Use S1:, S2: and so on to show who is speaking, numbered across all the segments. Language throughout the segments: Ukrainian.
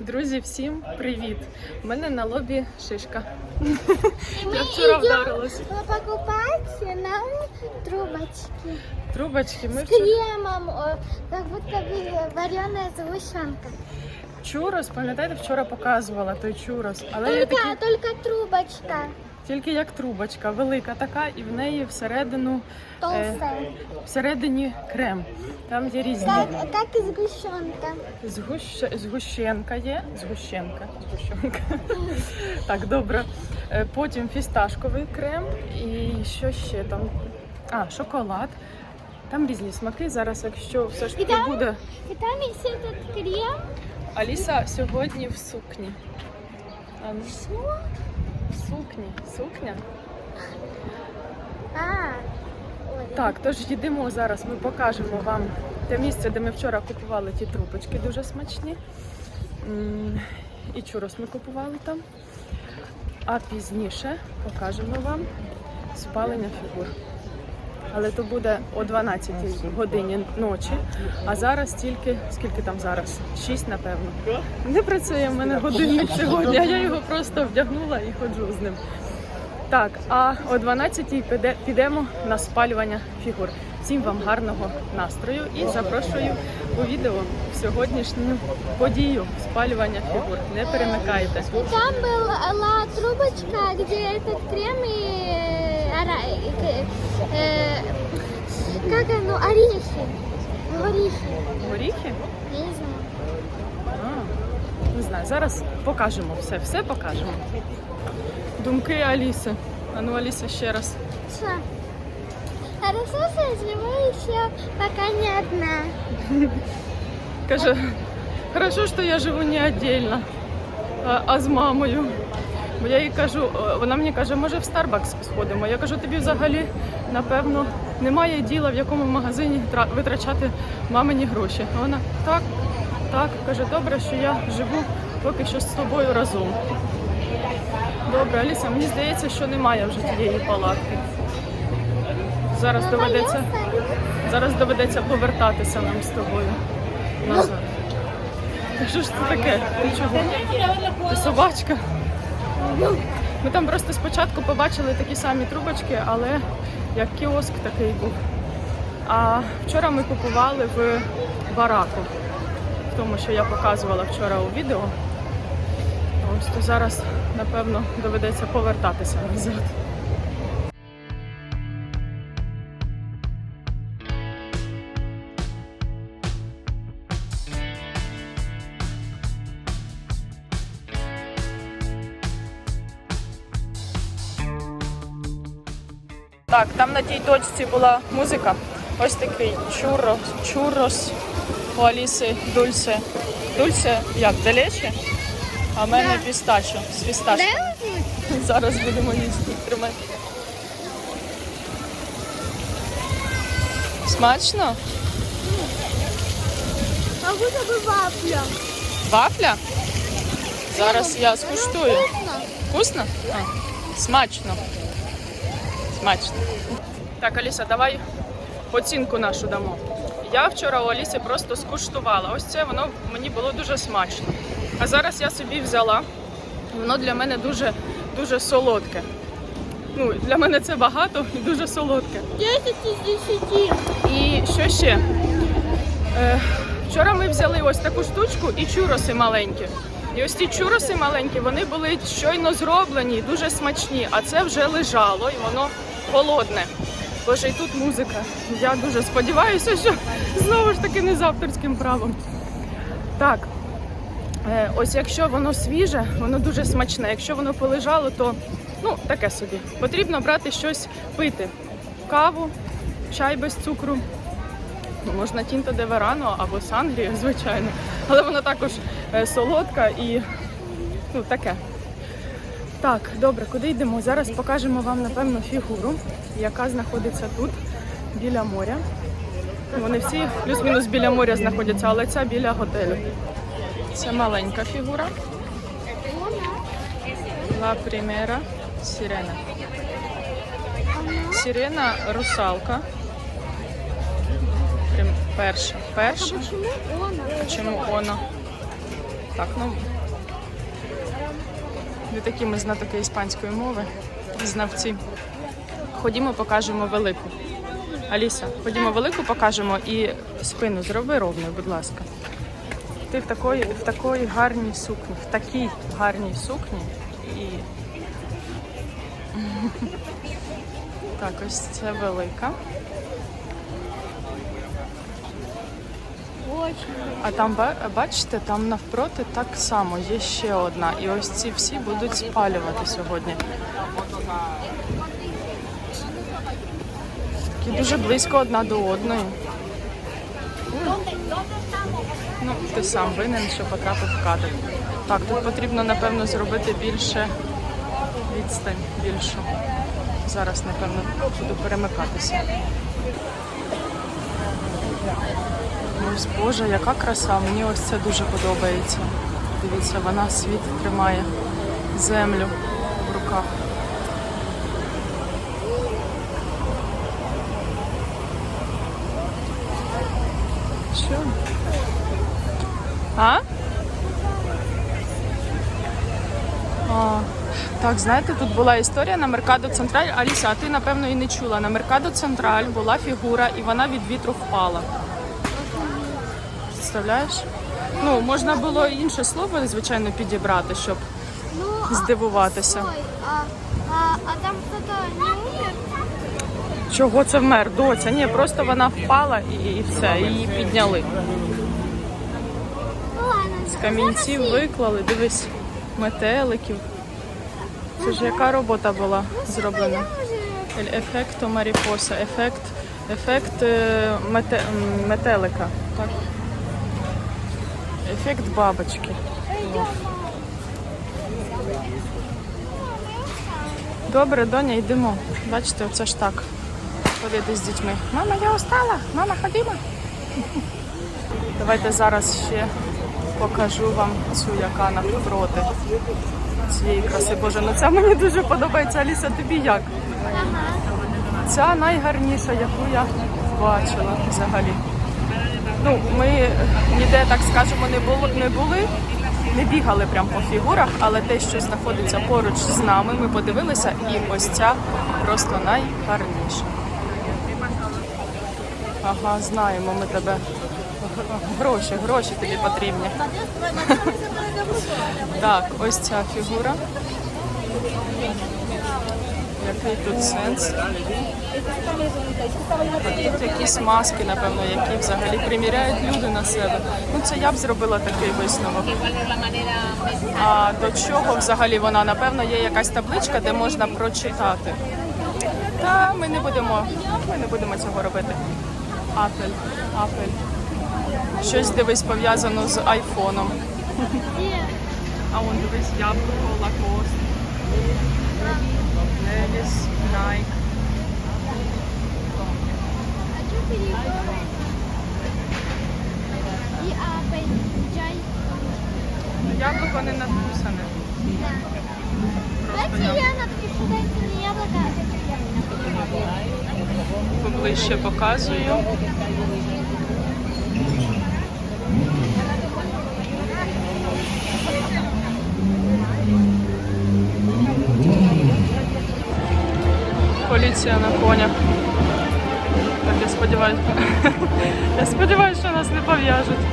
S1: Друзі, всім привіт! У мене на лобі шишка. Я вчора вдарилась.
S2: покупать нам трубочки
S1: Трубочки, ми З
S2: кремом, як как будто варена вареная сгущенка.
S1: чурос, пам'ятаєте, вчора показувала той чурос, але я
S2: Только,
S1: такий,
S2: только трубочка
S1: тільки як трубочка, велика така, і в неї всередину
S2: толстая,
S1: всередині крем. Там є різні.
S2: как, как и сгущенка.
S1: Згущ... Згущенка є. Згущенка. Згущенка. так, добре. Е, Потім фісташковий крем і що ще там? А, шоколад. Там різні смаки. Зараз, якщо все ж таки
S2: І там?
S1: буде.
S2: И там есть этот крем.
S1: Аліса сьогодні в сукні. А, ну,
S2: Что?
S1: Сукні. Сукня.
S2: А,
S1: Так, тож їдемо зараз. Ми покажемо вам те місце, де ми вчора купували ті трубочки, дуже смачні. І чурос ми купували там. А пізніше покажемо вам спалення фігур. Але то буде о 12 годині ночі. А зараз тільки скільки там зараз? 6, напевно. Не працює в мене годинник сьогодні, а я його просто вдягнула і ходжу з ним. Так, а о 12-й піде- підемо на спалювання фігур. Всім вам гарного настрою і запрошую у відео в сьогоднішню подію спалювання фігур. Не перемикайте.
S2: Там была трубочка, где этот крем и, э, ора- и к- э, как оно, орехи. Орехи.
S1: Горіхи?
S2: Я не знаю.
S1: А, не знаю, зараз покажемо все, все покажемо. Думки Аліси. А ну, Аліса, ще раз.
S2: Что? Хорошо, что я живу еще пока не одна.
S1: Каже, хорошо, що я живу не віддільно, а, а з мамою. Бо я їй кажу, е, вона мені каже, може в Starbucks сходимо. Я кажу, тобі взагалі, напевно, немає діла, в якому магазині витрачати мамині гроші. А вона так, так, каже, добре, що я живу поки що з тобою разом. Добре, Аліса, мені здається, що немає вже тієї палатки. Зараз доведеться. Зараз доведеться повертатися нам з тобою назад. Що ж це таке? Ти чого? Ти собачка? Ми там просто спочатку побачили такі самі трубочки, але як кіоск такий був. А вчора ми купували в бараку, в тому, що я показувала вчора у відео. Ось то зараз, напевно, доведеться повертатися назад. Так, там на тій точці була музика. Ось такий чурро, чуррос у Аліси Дульсе. Дульсе як далече? А в мене пістачо з фісташком. Зараз будемо їсти. Тримай. Смачно?
S2: Будто бы вафля.
S1: Вафля? Зараз я скуштую.
S2: Вкусно.
S1: Вкусно? А, смачно. Смачно. Так, Аліса, давай оцінку нашу дамо. Я вчора у Алісі просто скуштувала. Ось це воно мені було дуже смачно. А зараз я собі взяла. Воно для мене дуже дуже солодке. Ну, для мене це багато і дуже солодке.
S2: 10 из 10.
S1: І що ще? Е, вчора ми взяли ось таку штучку і чуроси маленькі. І ось ці чуроси маленькі, вони були щойно зроблені, дуже смачні, а це вже лежало і воно холодне. Боже, і тут музика. Я дуже сподіваюся, що знову ж таки не з авторським правом. Так, е, ось якщо воно свіже, воно дуже смачне. Якщо воно полежало, то ну таке собі. Потрібно брати щось пити. Каву, чай без цукру. Ну, Можна тінто де верано або сангрію, звичайно. Але вона також е, солодка і ну, таке. Так, добре, куди йдемо? Зараз покажемо вам, напевно, фігуру, яка знаходиться тут, біля моря. Вони всі плюс-мінус біля моря знаходяться, але ця біля готелю. Це маленька фігура. La primera сирена. Сирена русалка. Перша. Перша. Чому вона? Так, ну не такі ми знатоки іспанської мови, знавці. Ходімо, покажемо велику. Аліса, ходімо велику покажемо і спину зроби ровною, будь ласка. Ти в такої, в такої гарній сукні, в такій гарній сукні і. Так, ось це велика. А там бачите, там навпроти так само є ще одна. І ось ці всі будуть спалювати сьогодні. Такі дуже близько одна до одної. Ну, ти сам винен, що потрапив в кадр. Так, тут потрібно, напевно, зробити більше відстань більшу. Зараз, напевно, буду перемикатися. Ось Боже, яка краса, мені ось це дуже подобається. Дивіться, вона світ тримає землю в руках. Що? А? А, так, знаєте, тут була історія на Меркадо Централь. Аліса, а ти напевно і не чула. На Меркадо Централь була фігура і вона від вітру впала. Представляєш? Ну, можна було інше слово, звичайно, підібрати, щоб
S2: Ну,
S1: здивуватися.
S2: а, а, а там кто-то не умер?
S1: Чого це вмер, доця? Ні, просто вона впала і, і все, її підняли.
S2: Ну.
S1: З камінців виклали, дивись, метеликів. Це ж яка робота була зроблена? Ель ефекто Маріпоса, ефект, ефект е, мете, метелика. Так. Ефект бабочки. Добре, доня, йдемо. Бачите, оце ж так. Ходити з дітьми. Мама, я устала. Мама, ходімо. Давайте зараз ще покажу вам цю, яка навпроти цієї краси. Боже, ну ця мені дуже подобається. Аліса, тобі як? Ця найгарніша, яку я бачила взагалі. Ну, ми ніде, так скажемо, не було не були, не бігали прямо по фігурах, але те, що знаходиться поруч з нами, ми подивилися, і ось ця просто найгарніша. Ага, знаємо ми тебе. Гроші, гроші тобі потрібні. Так, ось ця фігура. Який тут сенс? Тут якісь маски, напевно, які взагалі приміряють люди на себе. Ну, це я б зробила такий висновок. А до чого взагалі вона? Напевно, є якась табличка, де можна прочитати. Та ми не будемо, ми не будемо цього робити. Апель, апель. Щось дивись пов'язано з айфоном. А вон дивись яблуко, лакост,
S2: Апель, чай.
S1: Яблуко не надкусане.
S2: Да. Давайте я напишу, дайте мне яблоко, а хочу яблоко.
S1: Поближче показую. Поліція на конях. Так, я сподіваюся. Я сподіваюся, що нас не пов'яжуть.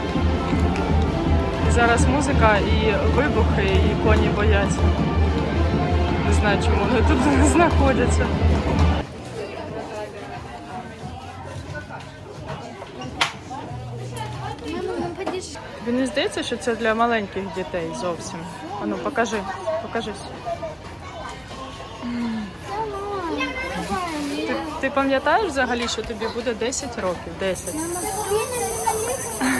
S1: Зараз музика і вибухи, і коні бояться. Не знаю, чому вони тут знаходяться. Не здається, що це для маленьких дітей зовсім. Ану, покажи, покажись. Ти, пам'ятаєш взагалі, що тобі буде 10 років? 10.
S2: Мама, я не мечтала.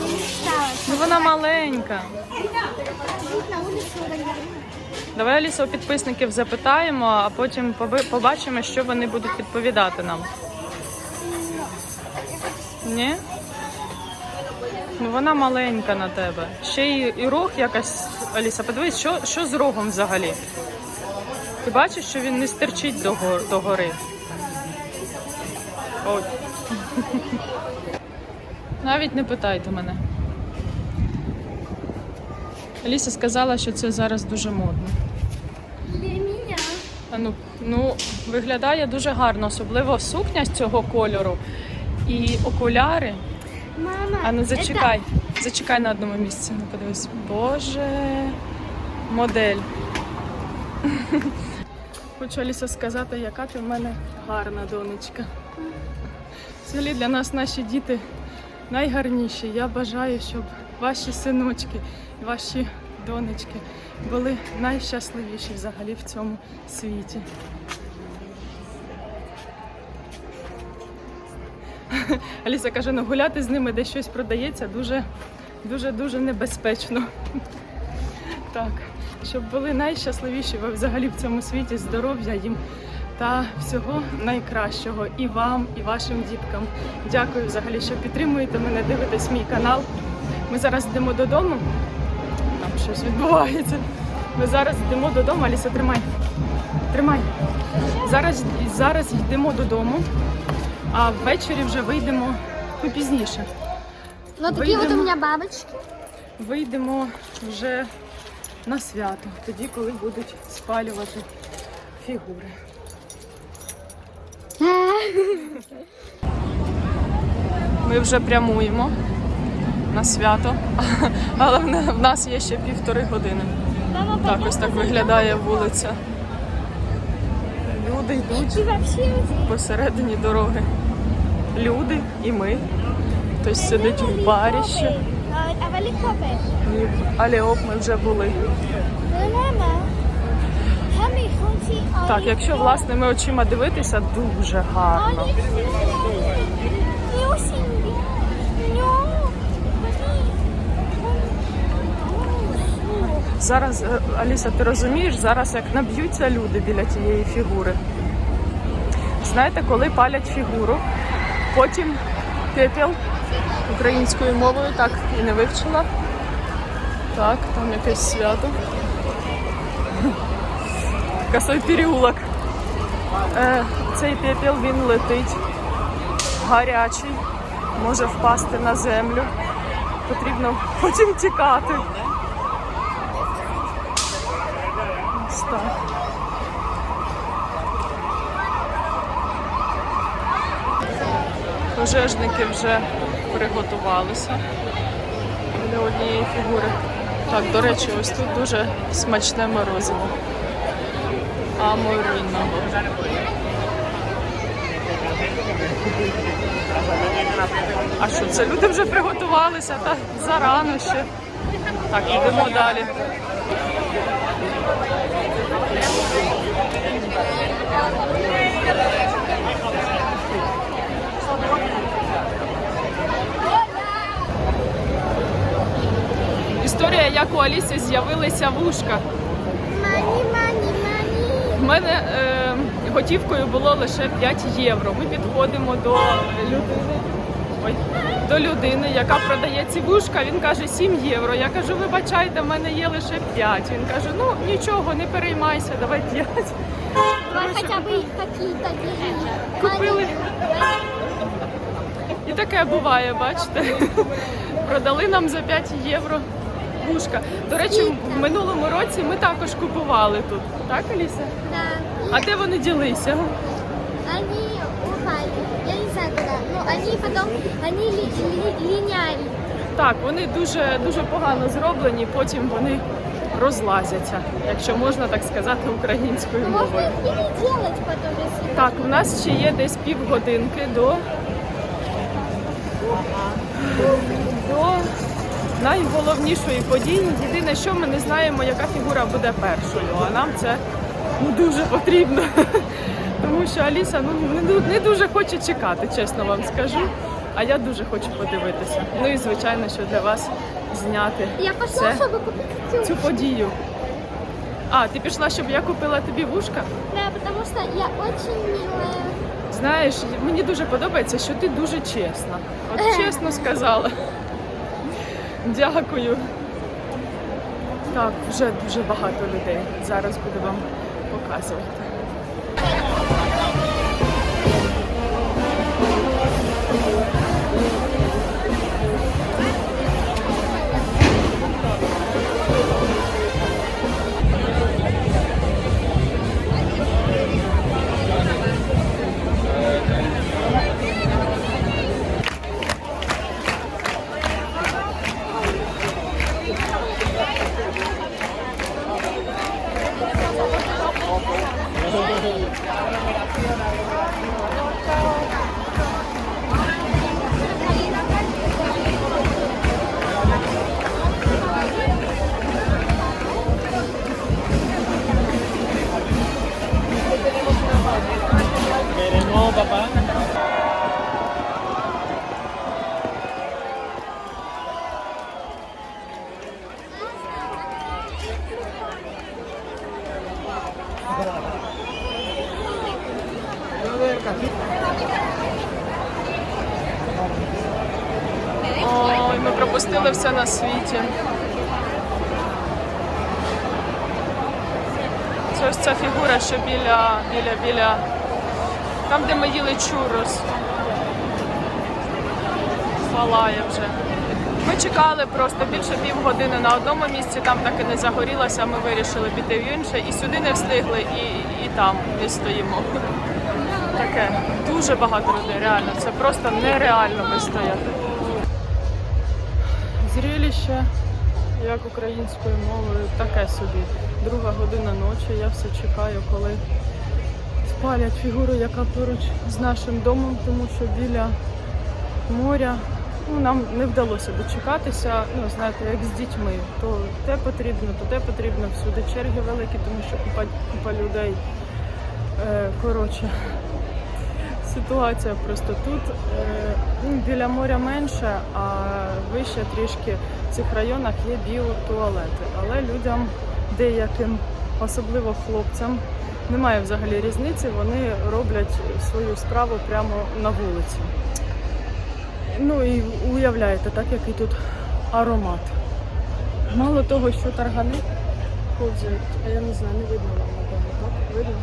S2: Не мечтала.
S1: Ну вона маленька. Давай Аліса у підписників запитаємо, а потім побачимо, що вони будуть відповідати нам. Ні? Ну вона маленька на тебе. Ще й, і рог якась. Аліса, подивись, що, що з рогом взагалі? Ти бачиш, що він не стерчить до, гор, до гори. Ой. Навіть не питайте мене. Аліса сказала, що це зараз дуже модно. А ну, ну, виглядає дуже гарно, особливо сукня з цього кольору і окуляри.
S2: Мама.
S1: А ну
S2: это-
S1: зачекай, зачекай на одному місці. Ну подивись. Боже, модель. Хочу Аліса сказати, яка ти в мене гарна донечка. Взагалі для нас наші діти найгарніші. Я бажаю, щоб ваші синочки ваші донечки були найщасливіші взагалі в цьому світі. Аліса каже, ну гуляти з ними, де щось продається, дуже, дуже, небезпечно. Так, щоб були найщасливіші ви взагалі в цьому світі, здоров'я їм та всього найкращого і вам, і вашим діткам. Дякую взагалі, що підтримуєте мене, дивитесь мій канал. Ми зараз йдемо додому. Там щось відбувається. Ми зараз йдемо додому. Аліса, тримай. Тримай. Зараз, зараз йдемо додому, а ввечері вже вийдемо ну, пізніше.
S2: Ну, такие вот у меня бабочки.
S1: Вийдемо вже на свято, тоді, коли будуть спалювати фігури. Ми вже прямуємо на свято, але в нас є ще півтори години. Так, ось так виглядає вулиця. Люди йдуть посередині дороги. Люди і ми. Хтось сидить в барі ще.
S2: А вали копе.
S1: І в Аліоп ми вже були. Так, якщо власними очима дивитися, дуже гарно. Зараз, е, Аліса, ти розумієш, зараз як наб'ються люди біля тієї фігури. Знаєте, коли палять фігуру, потім пепел українською мовою так і не вивчила. Так, там якесь свято. Косой переулок. Е, цей пепел він летить гарячий, може впасти на землю. Потрібно потім тікати. Ось так. Пожежники вже приготувалися для однієї фігури. Так, до речі, ось тут дуже смачне морозиво. Аморіно. А що це? Люди вже приготувалися, та зарано ще. Так, йдемо далі. Історія, як у Алісі з'явилися вушка.
S2: Мані, мані, мані.
S1: В мене е, готівкою було лише 5 євро. Ми підходимо до людини. Ой, до людини, яка продає ці вушка. Він каже 7 євро. Я кажу, вибачайте, в мене є лише 5. Він каже, ну нічого, не переймайся, давай 5.
S2: Давай хотя бы какие-то деньги.
S1: Купили. І таке буває, бачите. Продали нам за 5 євро вушка. До речі, в минулому році ми також купували тут. Так, Аліса?
S2: Да.
S1: А де вони ділися?
S2: Они упали. Я не знаю куда. Ну, они потом, они ли, ли- линяли.
S1: Так, вони дуже дуже погано зроблені, потім вони розлазяться, якщо можна так сказати українською
S2: Можно
S1: мовою.
S2: их переделать потом, если...
S1: Так, у нас ще є десь півгодинки до найголовнішої події. Єдине, що ми не знаємо, яка фігура буде першою, а нам це ну, дуже потрібно. Тому що Аліса ну, не, не дуже хоче чекати, чесно вам скажу. А я дуже хочу подивитися. Ну і звичайно, що для вас зняти
S2: Я пошла,
S1: це,
S2: чтобы купить
S1: цю подію. А, ти пішла, щоб я купила тобі вушка?
S2: Да, потому что я очень милая.
S1: Знаєш, мені дуже подобається, що ти дуже чесна. От чесно сказала. Дякую. Так, вже дуже багато людей. Зараз буду вам показувати. Пропустили все на світі. Це ось ця фігура, що біля, біля, біля. Там, де ми їли чурос. Палає вже. Ми чекали просто більше півгодини на одному місці, там так і не загорілося, ми вирішили піти в інше і сюди не встигли, і, і там не стоїмо. Таке дуже багато людей, реально. Це просто нереально вистояти. Зріліще, як українською мовою, таке собі. Друга година ночі. Я все чекаю, коли спалять фігуру, яка поруч з нашим домом, тому що біля моря. Ну, нам не вдалося дочекатися, ну знаєте, як з дітьми. То те потрібно, то те потрібно, всюди черги великі, тому що купа, купа людей. Е, коротше, ситуація просто тут е, ну, біля моря менше, а вище трішки в цих районах є біотуалети. Але людям, деяким, особливо хлопцям, немає взагалі різниці, вони роблять свою справу прямо на вулиці. Ну і уявляєте, так який тут аромат. Мало того, що таргани ходять, а я не знаю, не видно вам напевно, так? Видно?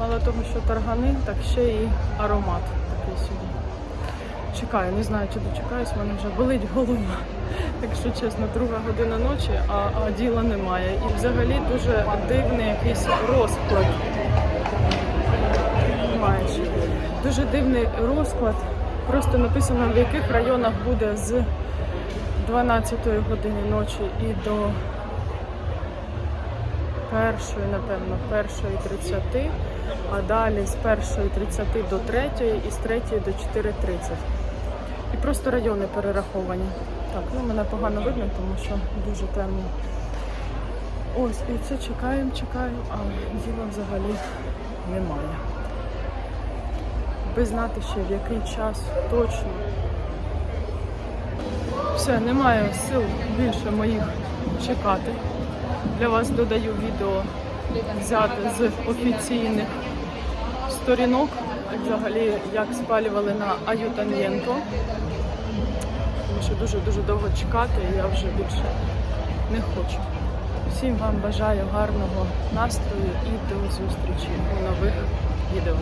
S1: Мало того, що таргани, так ще і аромат такий собі. Чекаю, не знаю, чи дочекаюсь, в мене вже болить голова. Якщо чесно, друга година ночі, а, а діла немає. І взагалі дуже дивний якийсь розклад. Маєш. Дуже дивний розклад. Просто написано, в яких районах буде з 12 години ночі і до першої, напевно, першої 30, а далі з першої 30 до третьої і з третьої до 4.30. І просто райони перераховані. Так, ну мене погано видно, тому що дуже темно. Ось, і це чекаємо, чекаємо, а діла взагалі немає. Би знати ще в який час точно. Все, немає сил більше моїх чекати. Для вас додаю відео взяти з офіційних сторінок, взагалі як спалювали на Аютаньєнко. Тому що дуже-дуже довго чекати, і я вже більше не хочу. Всім вам бажаю гарного настрою і до зустрічі у нових відео.